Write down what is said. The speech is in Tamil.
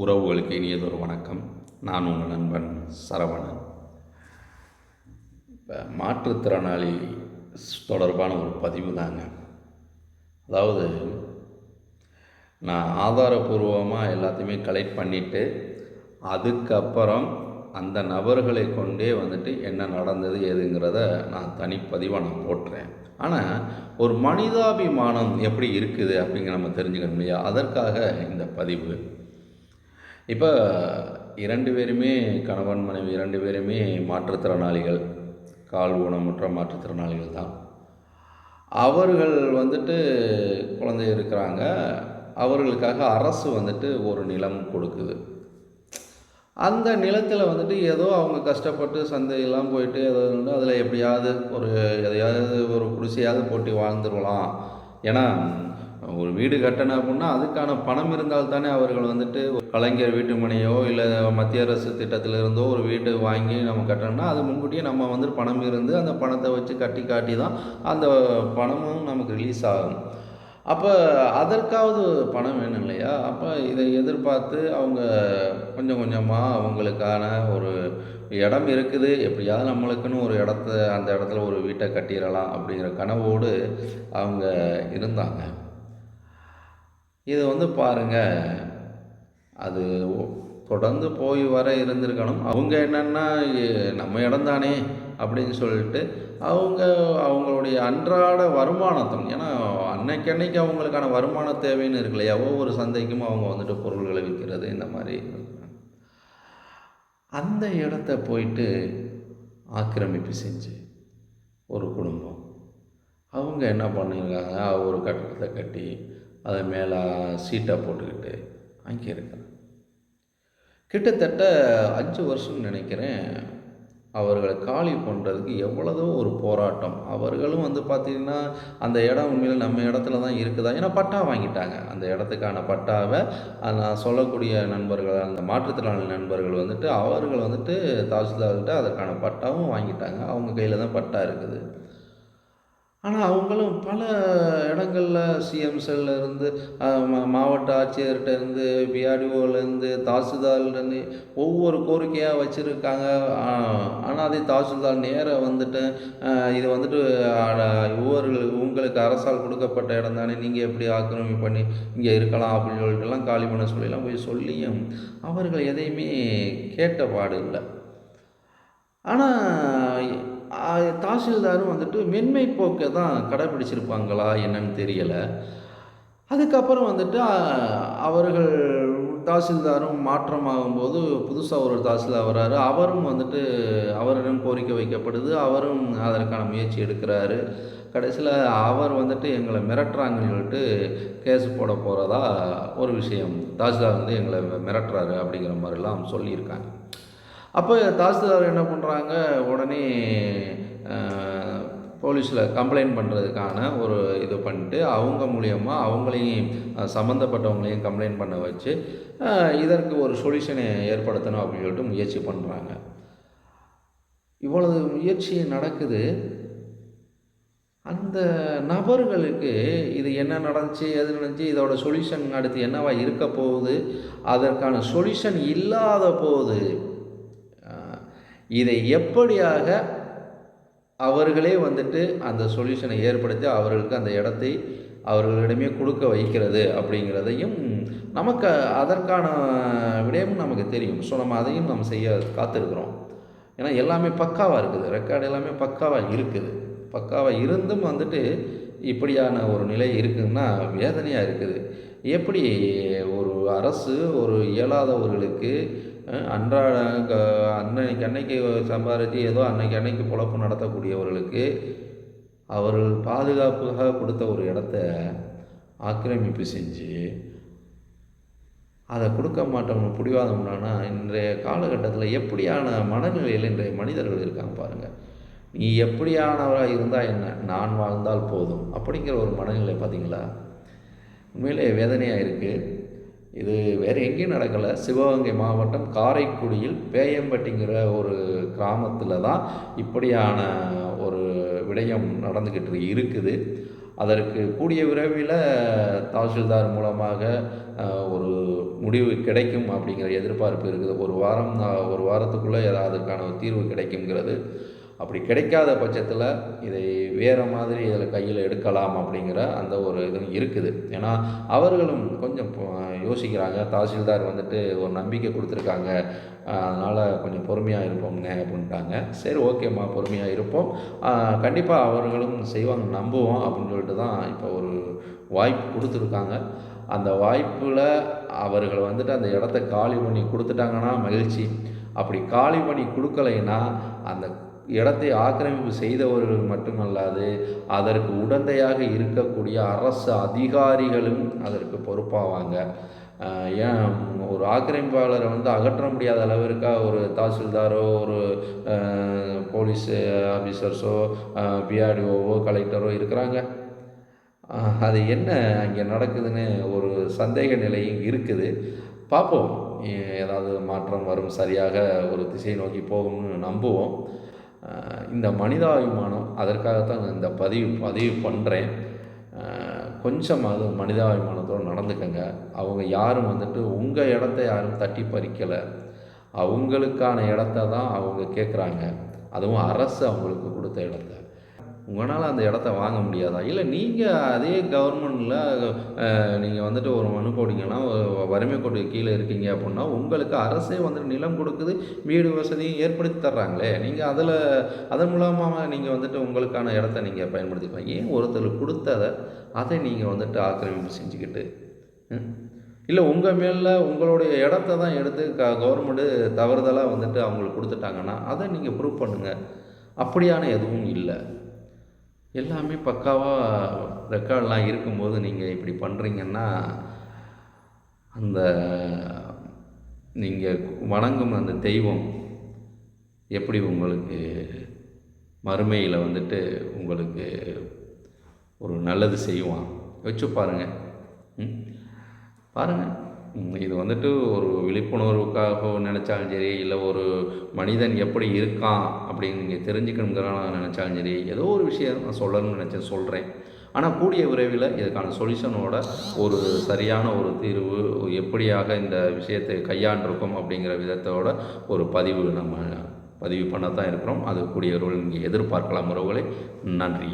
உறவுகளுக்கு இனியதொரு வணக்கம். நான் உங்கள் நண்பன் சரவணன். இப்போ மாற்றுத்திறனாளி தொடர்பான ஒரு பதிவு தாங்க. அதாவது நான் ஆதாரபூர்வமாக எல்லாத்தையுமே கலெக்ட் பண்ணிவிட்டு அதுக்கப்புறம் அந்த நபர்களை கொண்டே வந்துட்டு என்ன நடந்தது ஏதுங்கிறத நான் தனிப்பதிவாக நான் போட்டுறேன். ஆனால் ஒரு மனிதாபிமானம் எப்படி இருக்குது அப்படிங்கிற நம்ம தெரிஞ்சுக்கணும் இல்லையா? அதற்காக இந்த பதிவு. இப்போ இரண்டு பேருமே கணவன் மனைவி இரண்டு பேருமே மாற்றுத்திறனாளிகள். கால் ஊனமுற்ற மாற்றுத்திறனாளிகள் தான். அவர்கள் வந்துட்டு குழந்தை இருக்கிறாங்க. அவர்களுக்காக அரசு வந்துட்டு ஒரு நிலம் கொடுக்குது. அந்த நிலத்தில் வந்துட்டு ஏதோ அவங்க கஷ்டப்பட்டு சந்தையெல்லாம் போயிட்டு ஏதோ வந்து அதில் எப்படியாவது ஒரு எதையாவது ஒரு குடிசையாவது போட்டு வாழ்ந்துடலாம். ஏன்னா ஒரு வீடு கட்டணும் அப்படின்னா அதுக்கான பணம் இருந்தால் தானே அவர்கள் வந்துட்டு ஒரு கலைஞர் வீட்டு மனையோ இல்லை மத்திய அரசு திட்டத்தில் இருந்தோ ஒரு வீடு வாங்கி நம்ம கட்டணும்னா அது முன்கூட்டியே நம்ம வந்துட்டு பணம் இருந்து அந்த பணத்தை வச்சு கட்டி காட்டி தான் அந்த பணமும் நமக்கு ரிலீஸ் ஆகும். அப்போ அதற்காவது பணம் வேணும் இல்லையா? அப்போ இதை எதிர்பார்த்து அவங்க கொஞ்சம் கொஞ்சமாக அவங்களுக்கான ஒரு இடம் இருக்குது. எப்படியாவது நம்மளுக்குன்னு ஒரு இடத்த அந்த இடத்துல ஒரு வீட்டை கட்டிடலாம் அப்படிங்கிற கனவோடு அவங்க இருந்தாங்க. இது வந்து பாருங்கள் அது தொடர்ந்து போய் வர இருந்திருக்கணும். அவங்க என்னென்னா நம்ம இடம் தானே அப்படின்னு சொல்லிட்டு அவங்க அவங்களுடைய அன்றாட வருமானத்தம் ஏன்னா அன்னைக்கன்னைக்கு அவங்களுக்கான வருமான தேவைன்னு இருக்கு இல்லையா ஒவ்வொரு சந்தைக்கும் அவங்க வந்துட்டு பொருள்களை விற்கிறது இந்த மாதிரி. அந்த இடத்த போயிட்டு ஆக்கிரமிப்பு செஞ்சு ஒரு குடும்பம். அவங்க என்ன பண்ணியிருக்காங்க? ஒரு கட்டடத்தை கட்டி அதை மேலே சீட்டை போட்டுக்கிட்டு அங்கே இருக்கிறேன் கிட்டத்தட்ட அஞ்சு வருஷம்னு நினைக்கிறேன் அவர்களை காலி பண்ணுறதுக்கு எவ்வளதோ ஒரு போராட்டம். அவர்களும் வந்து பார்த்திங்கன்னா அந்த இடம் உண்மையில் நம்ம இடத்துல தான் இருக்குதா? ஏன்னா பட்டா வாங்கிட்டாங்க. அந்த இடத்துக்கான பட்டாவை நான் சொல்லக்கூடிய நண்பர்கள் அந்த மாற்றுத்திறனாளி நண்பர்கள் வந்துட்டு அவர்கள் வந்துட்டு தாசில்தார்கிட்ட அதற்கான பட்டாவும் வாங்கிட்டாங்க. அவங்க கையில் தான் பட்டா இருக்குது. ஆனால் அவங்களும் பல இடங்களில் சிஎம் இருந்து மா- மாவட்ட ஆட்சியர்கிட்ட இருந்து பிஆர்டிஓலேருந்து தாசில்தார்லேருந்து ஒவ்வொரு கோரிக்கையாக வச்சுருக்காங்க. ஆனால் அதே தாசில்தார் நேராக வந்துட்டு இது வந்துட்டு ஒவ்வொரு உங்களுக்கு அரசால் கொடுக்கப்பட்ட இடம் தானே நீங்கள் எப்படி ஆக்கிரமி பண்ணி இங்கே இருக்கலாம் அப்படின்னு சொல்லிட்டுலாம் காலி பண்ண சொல்லிலாம் போய் சொல்லியும் அவர்கள் எதையுமே கேட்ட பாடு இல்லை. ஆனால் தாசில்தாரும் வந்துட்டு மென்மை போக்கை தான் கடைப்பிடிச்சிருப்பாங்களா என்னன்னு தெரியலை. அதுக்கப்புறம் வந்துட்டு அவர்கள் தாசில்தாரும் மாற்றமாகும்போது புதுசாக ஒரு தாசில்தார் வராரு. அவரும் வந்துட்டு அவரிடம் கோரிக்கை வைக்கப்படுது. அவரும் அதற்கான முயற்சி எடுக்கிறாரு. கடைசியில் அவர் வந்துட்டு எங்களை மிரட்டுறாங்கன்னு சொல்லிட்டு கேஸ் போட போகிறதா ஒரு விஷயம். தாசில்தார் வந்து எங்களை மிரட்டுறாரு அப்படிங்கிற மாதிரிலாம் சொல்லியிருக்காங்க. அப்போ தாசில்தார் என்ன பண்ணுறாங்க உடனே போலீஸில் கம்ப்ளைண்ட் பண்ணுறதுக்கான ஒரு இது பண்ணிட்டு அவங்க மூலியமாக அவங்களையும் சம்மந்தப்பட்டவங்களையும் கம்ப்ளைண்ட் பண்ண வச்சு இதற்கு ஒரு சொல்யூஷனை ஏற்படுத்தணும் அப்படின்னு சொல்லிட்டு முயற்சி பண்ணுறாங்க இவ்வளவு முயற்சி நடக்குது. அந்த நபர்களுக்கு இது என்ன நடந்துச்சு எது நடந்துச்சு இதோட சொல்யூஷன் அடுத்து என்னவா இருக்க போகுது அதற்கான சொல்யூஷன் இல்லாத போது இதை எப்படியாக அவர்களே வந்துட்டு அந்த சொல்யூஷனை ஏற்படுத்தி அவர்களுக்கு அந்த இடத்தை அவர்களிடமே கொடுக்க வைக்கிறது அப்படிங்கிறதையும் நமக்கு அதற்கான விடயமும் நமக்கு தெரியும். ஸோ நம்ம அதையும் நம்ம செய்ய காத்திருக்கிறோம். ஏன்னா எல்லாமே பக்காவாக இருக்குது. ரெக்கார்டு எல்லாமே பக்காவாக இருக்குது. பக்காவாக இருந்தும் வந்துட்டு இப்படியான ஒரு நிலை இருக்குதுன்னா வேதனையாக இருக்குது. எப்படி ஒரு அரசு ஒரு இயலாதவர்களுக்கு அன்றாட க- அன்னைக்கு அன்னைக்கு சம்பாதிச்சு ஏதோ அன்னைக்கு அன்னைக்கு பொழப்பு நடத்தக்கூடியவர்களுக்கு அவர்கள் பாதுகாப்புக்காக கொடுத்த ஒரு இடத்த ஆக்கிரமிப்பு செஞ்சு அதை கொடுக்க மாட்டோம்னு பிடிவாதம்னா இன்றைய காலகட்டத்தில் எப்படியான மனநிலையில் இன்றைய மனிதர்கள் இருக்காங்க பாருங்கள் நீ எப்படியானவராக இருந்தால் என்ன? நான் வாழ்ந்தால் போதும். அப்படிங்கிற ஒரு மனநிலை பார்த்தீங்களா உண்மையிலே வேதனையாக இருக்குது இது வேறு எங்கேயும் நடக்கலை. சிவகங்கை மாவட்டம் காரைக்குடியில் பேயம்பட்டிங்கிற ஒரு கிராமத்தில் தான் இப்படியான ஒரு விடயம் நடந்துக்கிட்டு இருக்குது. அதற்கு கூடிய விரைவில் தாசில்தார் மூலமாக ஒரு முடிவு கிடைக்கும் அப்படிங்கிற எதிர்பார்ப்பு இருக்குது. ஒரு வாரம் ஒரு வாரத்துக்குள்ளே ஏதாவது அதற்கான ஒரு தீர்வு கிடைக்குங்கிறது அப்படி கிடைக்காத பட்சத்தில் இதை வேறு மாதிரி இதில் கையில் எடுக்கலாம் அப்படிங்கிற அந்த ஒரு இதுவும் இருக்குது. ஏன்னா அவர்களும் கொஞ்சம் யோசிக்கிறாங்க. தாசில்தார் வந்துட்டு ஒரு நம்பிக்கை கொடுத்துருக்காங்க. அதனால் கொஞ்சம் பொறுமையாக இருப்போம்ங்க அப்படின்ட்டாங்க. சரி ஓகேம்மா பொறுமையாக இருப்போம். கண்டிப்பாக அவர்களும் செய்வாங்க நம்புவோம் அப்படின்னு சொல்லிட்டு தான் இப்போ ஒரு வாய்ப்பு கொடுத்துருக்காங்க. அந்த வாய்ப்பில் அவர்கள் வந்துட்டு அந்த இடத்த காலி பண்ணி கொடுத்துட்டாங்கன்னா மகிழ்ச்சி. அப்படி காலி பண்ணி கொடுக்கலைன்னா அந்த இடத்தை ஆக்கிரமிப்பு செய்தவர்கள் மட்டுமல்லாது அதற்கு உடந்தையாக இருக்கக்கூடிய அரசு அதிகாரிகளும் அதற்கு பொறுப்பாவாங்க. ஏன் ஒரு ஆக்கிரமிப்பாளரை வந்து அகற்ற முடியாத அளவிற்கா ஒரு தாசில்தாரோ ஒரு போலீஸ் ஆஃபீஸர்ஸோ பிஆர்டிஓவோ கலெக்டரோ இருக்கிறாங்க. அது என்ன அங்கே நடக்குதுன்னு ஒரு சந்தேக நிலையும் இருக்குது. பார்ப்போம். ஏதாவது மாற்றம் வரும் சரியாக ஒரு திசை நோக்கி போகும்னு நம்புவோம். இந்த மனிதாபிமானம் அதற்காகத்தான் நான் இந்த பதிவு பதிவு பண்ணுறேன் கொஞ்சமாவது மனிதாபிமானத்தோடு நடந்துக்கங்க. அவங்க யாரும் வந்துட்டு உங்கள் இடத்த யாரும் தட்டி பறிக்கலை. அவங்களுக்கான இடத்த தான் அவங்க கேட்குறாங்க அதுவும் அரசு அவங்களுக்கு கொடுத்த இடத்த. உங்களால் அந்த இடத்த வாங்க முடியாதா? இல்லை நீங்கள் அதே கவர்மெண்ட்டில் நீங்கள் வந்துட்டு ஒரு மனு போட்டிங்கன்னா வறுமை கோட்டு கீழே இருக்கீங்க அப்படின்னா உங்களுக்கு அரசே வந்துட்டு நிலம் கொடுக்குது வீடு வசதியும் ஏற்படுத்தி தர்றாங்களே. நீங்கள் அதில் அதன் மூலமாக நீங்கள் வந்துட்டு உங்களுக்கான இடத்த நீங்கள் பயன்படுத்திக்கலாம். ஏன் ஒருத்தர் கொடுத்ததை அதை நீங்கள் வந்துட்டு ஆக்கிரமிப்பு செஞ்சுக்கிட்டு ம்? இல்லை உங்கள் மேலே உங்களுடைய இடத்த தான் எடுத்து க கவர்மெண்ட்டு தவறுதலாக வந்துட்டு அவங்களுக்கு கொடுத்துட்டாங்கன்னா அதை நீங்கள் ப்ரூவ் பண்ணுங்கள் அப்படியான எதுவும் இல்லை. எல்லாமே பக்காவாக ரெக்கார்ட்லாம் இருக்கும்போது நீங்கள் இப்படி பண்ணுறீங்கன்னா அந்த நீங்கள் வணங்கும் அந்த தெய்வம் எப்படி உங்களுக்கு மறுமையில் வந்துட்டு உங்களுக்கு ஒரு நல்லது செய்வான்? வச்சு பாருங்கள் ம்? பாருங்கள் இது வந்துட்டு ஒரு விழிப்புணர்வுக்காக நினச்சாலும் சரி இல்லை ஒரு மனிதன் எப்படி இருக்கான் அப்படின்னு நீங்கள் தெரிஞ்சுக்கணுங்கிறான் நினச்சாலும் சரி ஏதோ ஒரு விஷயம் நான் சொல்லணும்னு நினச்சேன் சொல்கிறேன் ஆனால் கூடிய விரைவில் இதுக்கான சொல்யூஷனோட ஒரு சரியான ஒரு தீர்வு எப்படியாக இந்த விஷயத்தை கையாண்டிருக்கோம் அப்படிங்கிற விதத்தோட ஒரு பதிவு நம்ம பதிவு பண்ண தான் இருக்கிறோம். அது கூடிய விரைவில் நீங்கள் எதிர்பார்க்கலாம் உறவுகளை. நன்றி.